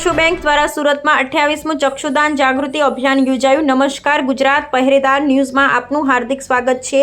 ચક્ષુ bank દ્વારા સુરતમાં અઠ્યાવીસમું ચક્ષુદાન જાગૃતિ અભિયાન યોજાયું. નમસ્કાર, ગુજરાત પહેરેદાર ન્યૂઝમાં આપનું હાર્દિક સ્વાગત છે.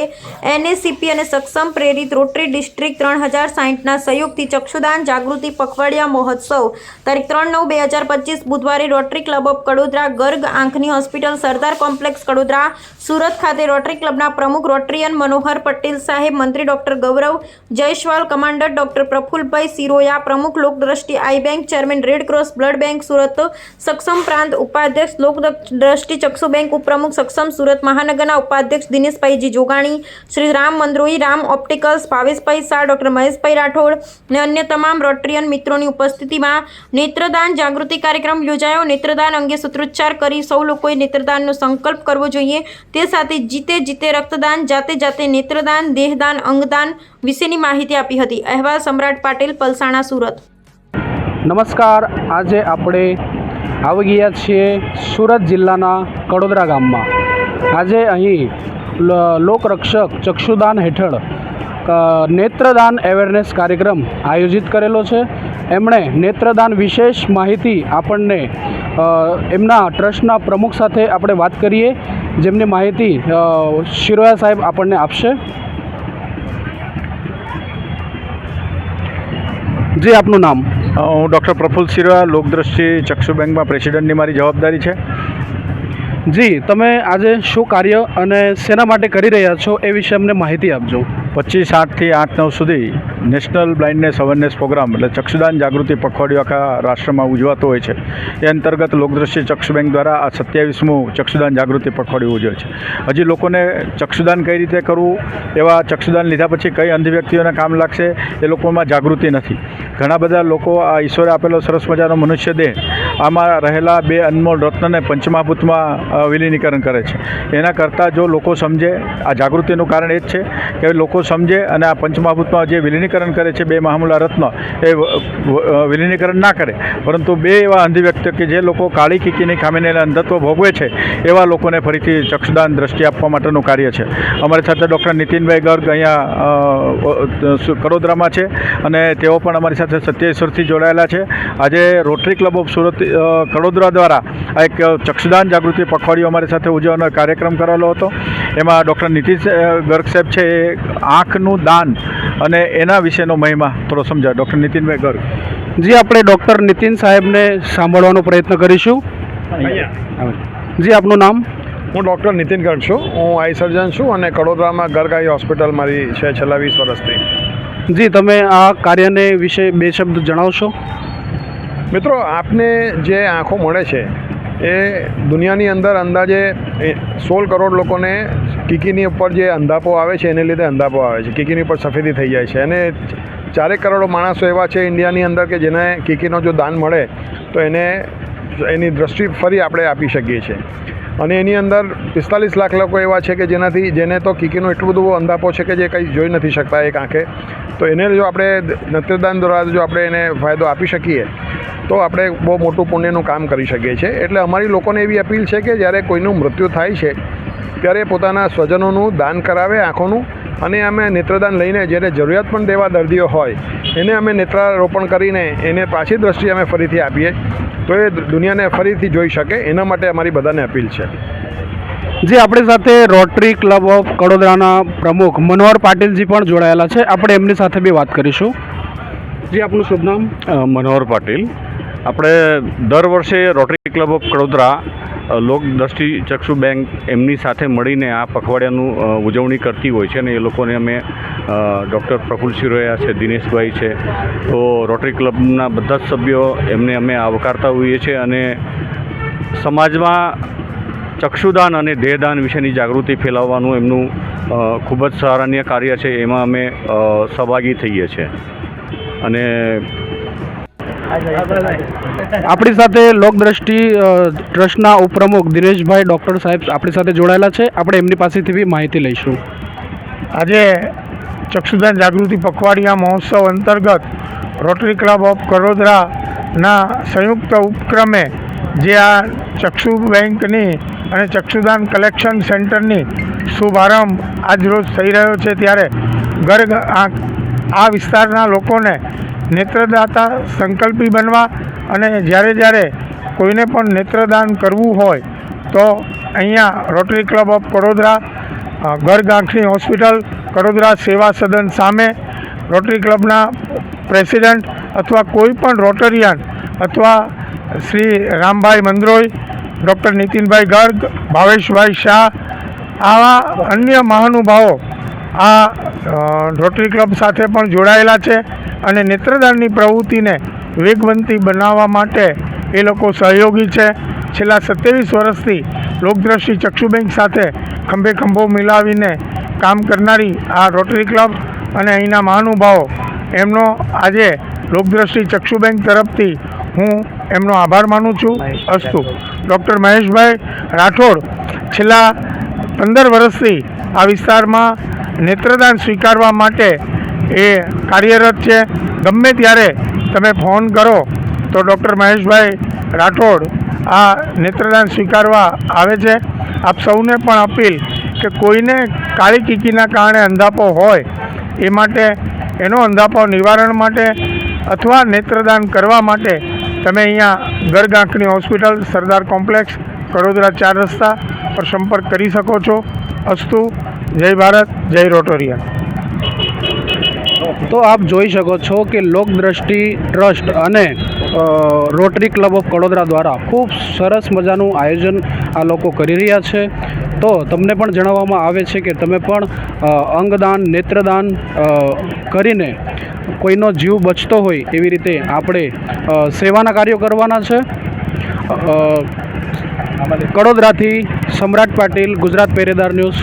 એનએસીપી અને સક્ષમ પ્રેરિત રોટરી ડિસ્ટ્રિક્ટ ત્રણ હજાર સાહીઠના સહયોગથી ચક્ષુદાન જાગૃતિ પખવાડિયા મહોત્સવ તારીખ ત્રણ નવ બે હજાર પચીસ બુધવારે Rotary club of Kadodara Garg આંખની હોસ્પિટલ સરદાર કોમ્પ્લેક્સ કડોદરા સુરત ખાતે રોટરી ક્લબના પ્રમુખ રોટરીયન મનોહર પટેલ સાહેબ, મંત્રી doctor Gaurav Jaiswal, commander doctor Prafulbhai Siroya, પ્રમુખ Lokdrashti eye bank chairman red cross blood bank Surat Saksham પ્રાંત ઉપાધ્યક્ષ લોક દ્રષ્ટિ ચક્ષુ બેંક ઉપપ્રમુખ સક્ષમ સુરત મહાનગરના ઉપાધ્યક્ષ દિનેશભાઈજી જોગાણી, શ્રી રામ મંદ્રોહી રામ ઓપ્ટિકલ્સ, ભાવેશભાઈ શાહ, ડોક્ટર મહેશભાઈ રાઠોડ અને અન્ય તમામ રોટરીયન મિત્રોની ઉપસ્થિતિમાં નેત્રદાન જાગૃતિ કાર્યક્રમ યોજાયો. નેત્રદાન અંગે સૂત્રોચ્ચાર કરી સૌ લોકોએ નેત્રદાનનો સંકલ્પ કરવો જોઈએ. તે સાથે જીતે જીતે રક્તદાન, જાતે જાતે નેત્રદાન, દેહદાન, અંગદાન વિશેની માહિતી આપી હતી. અહેવાલ સમ્રાટ પાટીલ, પલસાણા, સુરત. નમસ્કાર. આજે આપણે આવી ગયા છીએ સુરત જિલ્લાના કડોદરા ગામમાં. આજે અહીં લોકરક્ષક ચક્ષુદાન હેઠળ નેત્રદાન અવેરનેસ કાર્યક્રમ આયોજિત કરેલો છે. એમણે નેત્રદાન વિશેષ માહિતી આપણને એમના ટ્રસ્ટના પ્રમુખ સાથે આપણે વાત કરીએ, જેમની માહિતી શિરોયા સાહેબ આપણને આપશે. જી, આપનું નામ? હું ડૉક્ટર પ્રફુલ્લ સિરવા લોકદ્રષ્ટિ ચક્ષુ બેંકમાં પ્રેસિડેન્ટની મારી જવાબદારી છે. જી તમે આજે શું કાર્ય અને શેના માટે કરી રહ્યા છો એ વિશે અમને માહિતી આપજો. પચીસ આઠથી આઠ નવ સુધી નેશનલ બ્લાઇન્ડનેસ અવેરનેસ પ્રોગ્રામ એટલે ચક્ષુદાન જાગૃતિ પખવાડિયું આખા રાષ્ટ્રમાં ઉજવાતો હોય છે. એ અંતર્ગત લોકદ્રશ્ય ચક્ષુ બેંક દ્વારા આ સત્યાવીસમું ચક્ષુદાન જાગૃતિ પખવાડિયું ઉજવે છે. હજી લોકોને ચક્ષુદાન કઈ રીતે કરવું, એવા ચક્ષુદાન લીધા પછી કઈ અંધ વ્યક્તિઓને કામ લાગશે, એ લોકોમાં જાગૃતિ નથી. ઘણા બધા લોકો આ ઈશ્વરે આપેલો સરસ મજાનો મનુષ્ય દેહ, આમાં રહેલા બે અનમોલ રત્નને પંચમહાભૂતમાં વિલીનીકરણ કરે છે. એના કરતાં જો લોકો સમજે, આ જાગૃતિનું કારણ એ જ છે કે લોકો સમજે અને આ પંચમહાભૂતમાં જે વિલીનીકરણ કરે છે, બે મહામુલા રત્ન, એ વિલીનીકરણ ના કરે. પરંતુ બે એવા અંધવ્યક્ત કે જે લોકો કાળી કીકીની ખામીને અંધત્વ ભોગવે છે, એવા લોકોને ફરીથી ચક્ષદાન દ્રષ્ટિ આપવા માટેનું કાર્ય છે. અમારી સાથે ડૉક્ટર નીતિનભાઈ ગર્ગ અહીંયા કડોદરામાં છે અને તેઓ પણ અમારી સાથે સત્યેશ્વરથી જોડાયેલા છે. આજે Rotary club of Surat Kadodara દ્વારા આ એક ચક્ષદાન જાગૃતિ પખવાડિયું અમારી સાથે ઉજવવાનો કાર્યક્રમ કરેલો હતો. એમાં ડૉક્ટર નીતિશ ગર્ગ સાહેબ છે એ આંખનું દાન અને એના વિશેનો મહિમા થોડો સમજાવ. ડૉક્ટર નીતિનભાઈ ગર્ગ. જી આપણે ડૉક્ટર નીતિન સાહેબને સાંભળવાનો પ્રયત્ન કરીશું. જી આપનું નામ? હું ડૉક્ટર નીતિન ગર્ગ છું. હું આઈ સર્જન છું અને કડોદરામાં ગર્ગ આઈ હોસ્પિટલ મારી છે છેલ્લા વીસ વર્ષથી. જી તમે આ કાર્યને વિશે બે શબ્દ જણાવશો? મિત્રો આપને જે આંખો મળે છે એ દુનિયાની અંદર અંદાજે એ સોળ કરોડ લોકોને કીકીની ઉપર જે અંધાપો આવે છે, એને લીધે અંધાપો આવે છે. કીકીની ઉપર સફેદી થઈ જાય છે. અને ચારેક કરોડો માણસો એવા છે ઇન્ડિયાની અંદર કે જેને કીકીનો જો દાન મળે, તો એને એની દ્રષ્ટિ ફરી આપણે આપી શકીએ છીએ. અને એની અંદર પિસ્તાલીસ લાખ લોકો એવા છે કે જેનાથી, જેને તો કીકીનો એટલું બધું અંધાપો છે કે જે કંઈ જોઈ નથી શકતા એક આંખે. તો એને જો આપણે નત્યદાન દ્વારા જો આપણે એને ફાયદો આપી શકીએ, તો આપણે બહુ મોટું પુણ્યનું કામ કરી શકીએ છીએ. એટલે અમારી લોકોને એવી અપીલ છે કે જ્યારે કોઈનું મૃત્યુ થાય છે ત્યારે પોતાના સ્વજનોનું દાન કરાવે આંખોનું. અને અમે નેત્રદાન લઈને જ્યારે પણ દેવા દર્દીઓ હોય એને અમે નેત્રારોપણ કરીને એને પાછી દ્રષ્ટિ અમે ફરીથી આપીએ. તો એ દુનિયાને ફરીથી જોઈ શકે. એના માટે અમારી બધાને અપીલ છે. જી આપણી સાથે રોટરી ક્લબ ઓફ કડોદરાના પ્રમુખ મનોહર પાટીલજી પણ જોડાયેલા છે. આપણે એમની સાથે બી વાત કરીશું. જી આપનું શુભ નામ? મનોહર પાટીલ. આપણે દર વર્ષે રોટરી ક્લબ ઓફ કડોદરા અ, લોક દ્રષ્ટિ ચક્ષુ બેંક એમની સાથે મળીને આ પખવાડિયાનું ઉજવણી કરતી હોય છે અને એ લોકોને અમે ડૉક્ટર પ્રફુલ શિરોયા છે દિનેશભાઈ છે તો રોટરી ક્લબના બધા જ સભ્યો એમને અમે આવકારતા હોઈએ છીએ અને સમાજમાં ચક્ષુદાન અને દેહદાન વિશેની જાગૃતિ ફેલાવવાનું એમનું ખૂબ જ સરાહનીય કાર્ય છે. એમાં અમે સહભાગી થઈએ છીએ. અને આપણી સાથે લોકદ્રષ્ટિ ટ્રસ્ટના ઉપપ્રમુખ દિનેશભાઈ ડૉક્ટર સાહેબ આપણી સાથે જોડાયેલા છે. આપણે એમની પાસેથી બી માહિતી લઈશું. આજે ચક્ષુદાન જાગૃતિ પખવાડિયા મહોત્સવ અંતર્ગત રોટરી ક્લબ ઓફ કડોદરાના સંયુક્ત ઉપક્રમે જે આ ચક્ષુ બેંકની અને ચક્ષુદાન કલેક્શન સેન્ટરની શુભારંભ આજરોજ થઈ રહ્યો છે, ત્યારે આ આ વિસ્તારના લોકોને નેત્રદાતા સંકલ્પી બનવા અને જ્યારે જ્યારે કોઈને પણ નેત્રદાન કરવું હોય તો અહીંયા રોટરી ક્લબ ઓફ કડોદરા ગરગાંઠની હોસ્પિટલ કડોદરા સેવા સદન સામે રોટરી ક્લબના પ્રેસિડન્ટ અથવા કોઈ પણ રોટરિયન અથવા શ્રી રામભાઈ મંદ્રોઈ, ડૉક્ટર નીતિનભાઈ ગર્ગ, ભાવેશભાઈ શાહ, આવા અન્ય મહાનુભાવો આ રોટરી ક્લબ સાથે પણ જોડાયેલા છે. અને નેત્રદાનની પ્રવૃત્તિને વેગવંતી બનાવવા માટે એ લોકો સહયોગી છે. છેલ્લા સત્યાવીસ વર્ષથી લોકદ્રષ્ટિ ચક્ષુ બેંક સાથે ખંભે ખંભો મિલાવીને કામ કરનારી આ રોટરી ક્લબ અને અહીંના મહાનુભાવો, એમનો આજે લોકદ્રષ્ટિ ચક્ષુ બેંક તરફથી હું એમનો આભાર માનું છું. અસ્તુ. ડૉક્ટર મહેશભાઈ રાઠોડ છેલ્લા પંદર વર્ષથી આ વિસ્તારમાં નેત્રદાન સ્વીકારવા માટે એ કાર્યરત છે. ગમે ત્યારે તમે ફોન કરો તો ડૉક્ટર મહેશભાઈ રાઠોડ આ નેત્રદાન સ્વીકારવા આવે છે. આપ સૌને પણ અપીલ કે કોઈને કાળી કીકીના કારણે અંધાપો હોય એ માટે, એનો અંધાપો નિવારણ માટે અથવા નેત્રદાન કરવા માટે તમે અહીંયા ગર્ગ હોસ્પિટલ, સરદાર કોમ્પ્લેક્સ કડોદરા ચાર રસ્તા પર સંપર્ક કરી શકો છો. અસ્તુ, જય ભારત, જય રોટોરિયન તો આપ જોઈ શકો છો કે લોકદ્રષ્ટિ ટ્રસ્ટ અને રોટરી ક્લબ ઓફ કડોદરા દ્વારા ખૂબ સરસ મજાનું આયોજન આ લોકો કરી રહ્યા છે. તો તમને પણ જણાવવામાં આવે છે કે તમે પણ અંગદાન, નેત્રદાન કરીને કોઈનો જીવ બચતો હોય એવી રીતે આપણે સેવાના કાર્યો કરવાના છે. કડોદરાથી સમ્રાટ પાટીલ, ગુજરાત પેરેદાર ન્યૂઝ.